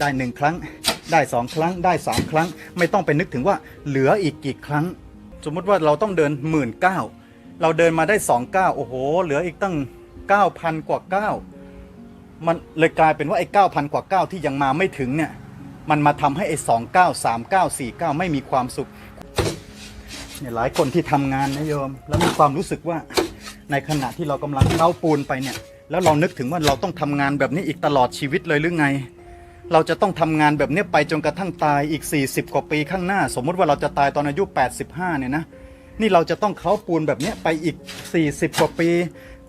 ได้หนึ่งครั้ง ได้สองครั้ง ได้สามครั้ง ไม่ต้องไปนึกถึงว่าเหลืออีกกี่ครั้ง สมมติว่าเราต้องเดินหมื่นเก้าเราเดินมาได้สองเก้าโอ้โห เหลืออีกตั้งเก้าพันกว่าเก้ามันเลยกลายเป็นว่าไอ้เก้าพันกว่าเก้าที่ยังมาไม่ถึงเนี่ย มันมาทำให้ไอ้สองเก้าสามเก้าสี่เก้าไม่มีความสุขเนี่ยหลายคนที่ทำงานนะโยม แล้วมีความรู้สึกว่าในขณะที่เรากำลังเข้าปูนไปเนี่ย แล้วเรานึกถึงว่าเราต้องทำงานแบบนี้อีกตลอดชีวิตเลยหรือไง เราจะต้องทำงานแบบนี้ไปจนกระทั่งตายอีก 40 กว่าปีข้างหน้า สมมุติว่าเราจะตายตอนอายุ 85 เนี่ยนะ นี่เราจะต้องเขาปูนแบบเนี้ยไปอีก 40 กว่าปี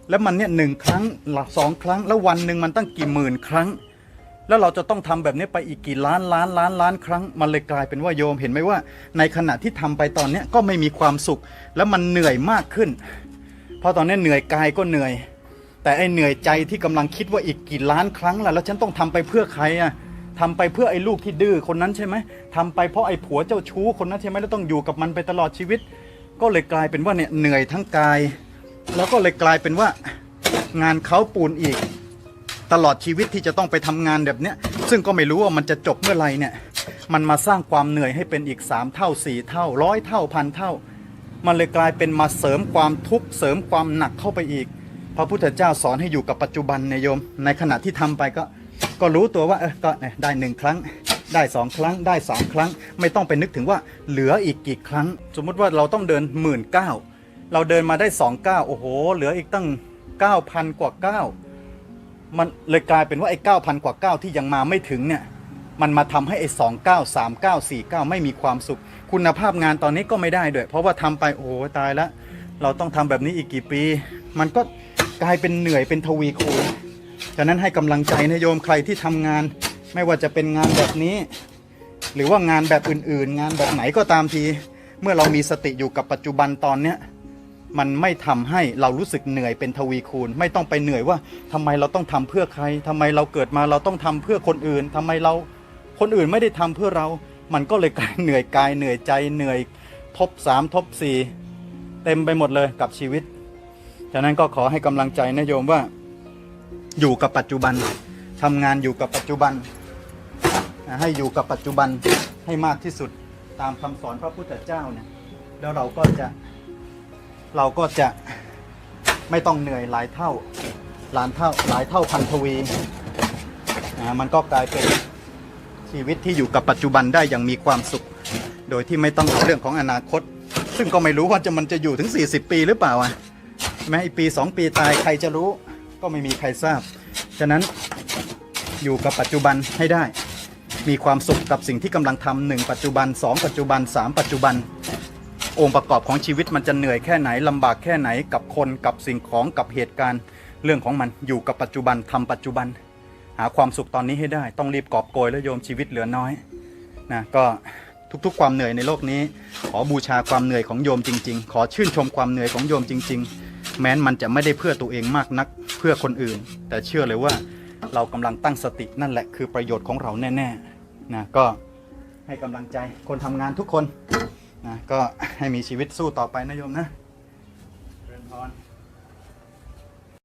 แล้วมันเนี่ยหนึ่งครั้งหลักสองครั้ง แล้ววันหนึ่งมันตั้งกี่หมื่นครั้ง แล้วเราจะต้องทำแบบนี้ไปอีกกี่ล้านล้านล้านล้านครั้ง มันเลยกลายเป็นว่าโยมเห็นไหมว่า ในขณะที่ทำไปตอนเนี้ยก็ไม่มีความสุข แล้วมันเหนื่อยมากขึ้น เพราะตอนนี้เหนื่อยกายก็เหนื่อย แต่ไอ้เหนื่อยใจที่กำลังคิดว่าอีกกี่ล้านครั้งล่ะแล้วฉันต้องทำไปเพื่อใครอะ ทำไปเพื่อไอ้ลูกที่ดื้อคนนั้นใช่ไหมทำไปเพราะไอ้ผัวเจ้าชู้คนนั้นใช่ไหมแล้วต้องอยู่กับมันไปตลอดชีวิต ก็เลยกลายเป็นว่าเนี่ยเหนื่อยทั้งกาย แล้วก็เลยกลายเป็นว่างานเขาปูนอีก ตลอดชีวิตที่จะต้องไปทำงานแบบเนี้ยซึ่งก็ไม่รู้ว่ามันจะจบเมื่อไหร่เนี่ย มันมาสร้างความเหนื่อยให้เป็นอีก 3 เท่า 4 เท่าร้อยเท่าพันเท่า มันเลยกลายเป็นมาเสริมความทุกข์เสริมความหนักเข้าไปอีก พระพุทธเจ้าสอนให้อยู่กับปัจจุบันเนยโยม ในขณะที่ทำไปก็ ก็รู้ตัวว่าเออก็ได้หนึ่งครั้ง ได้สองครั้งได้สามครั้ง ไม่ต้องไปนึกถึงว่าเหลืออีกกี่ครั้ง สมมุติว่าเราต้องเดินหมื่นเก้าเราเดินมาได้สองเก้าโอ้โห เหลืออีกตั้งเก้าพันกว่าเก้ามันเลยกลายเป็นว่าไอ้เก้าพันกว่าเก้าที่ยังมาไม่ถึงเนี่ยมันมาทำให้ไอ้สองเก้าสามเก้าสี่เก้าไม่มีความสุข คุณภาพงานตอนนี้ก็ไม่ได้ด้วย เพราะว่าทำไปโอ้โหตายแล้วเราต้องทำแบบนี้อีกกี่ปี มันก็กลายเป็นเหนื่อยเป็นทวีคูณ ฉะนั้นให้กำลังใจนะโยมใครที่ทำงาน ไม่ว่าจะเป็นงานแบบนี้ หรือว่างานแบบอื่นๆ งานแบบไหนก็ตามที เมื่อเรามีสติอยู่กับปัจจุบันตอนเนี้ยมันไม่ทำให้เรารู้สึกเหนื่อยเป็นทวีคูณ ไม่ต้องไปเหนื่อยว่าทำไมเราต้องทำเพื่อใครทำไมเราเกิดมาเราต้องทำเพื่อคนอื่นทำไมเราคนอื่นไม่ได้ทำเพื่อเรา มันก็เลยกลายเหนื่อยกายเหนื่อยใจเหนื่อยทบสามทบสี่เต็มไปหมดเลยกับชีวิตฉะนั้นก็ขอให้กำลังใจนะโยมว่า อยู่กับปัจจุบันทำงานอยู่กับปัจจุบัน ให้อยู่กับปัจจุบันให้มากที่สุดตามคำสอนพระพุทธเจ้าเนี่ยแล้วเราก็จะเราก็จะไม่ต้องเหนื่อยหลายเท่าหลานเท่าหลายเท่าพันทวีมันก็กลายเป็นชีวิตที่อยู่กับปัจจุบันได้อย่างมีความสุข โดยที่ไม่ต้องเอาเรื่องของอนาคต ซึ่งก็ไม่รู้ว่าจะมันจะอยู่ถึง 40 ปีหรือเปล่าอะแม้อีปี 2 ปีตายใครจะรู้ ก็ไม่มีใครทราบ ฉะนั้นอยู่กับปัจจุบันให้ได้ มีความสุขกับสิ่งที่กำลังทำหนึ่งปัจจุบัน 2 ปัจจุบัน 3 ปัจจุบัน องค์ประกอบของชีวิตมันจะเหนื่อยแค่ไหนลำบากแค่ไหนกับคนกับสิ่งของกับเหตุการณ์ เรื่องของมันอยู่กับปัจจุบันทำปัจจุบัน หาความสุขตอนนี้ให้ได้ ต้องรีบกอบโกยแล้วโยมชีวิตเหลือน้อยนะก็ทุกๆ ความเหนื่อยในโลกนี้ ขอบูชาความเหนื่อยของโยมจริง ๆ ขอชื่นชมความเหนื่อยของโยมจริง ๆ แม้นมันจะไม่ได้เพื่อตัวเองมากนัก พื่อคนอื่น แต่เชื่อเลยว่าเรากำลังตั้งสตินั่นแหละคือประโยชน์ของเราแน่ๆนะก็ให้กำลังใจคนทำงานทุกคนนะก็ให้มีชีวิตสู้ต่อไปนะโยมนะเริญพร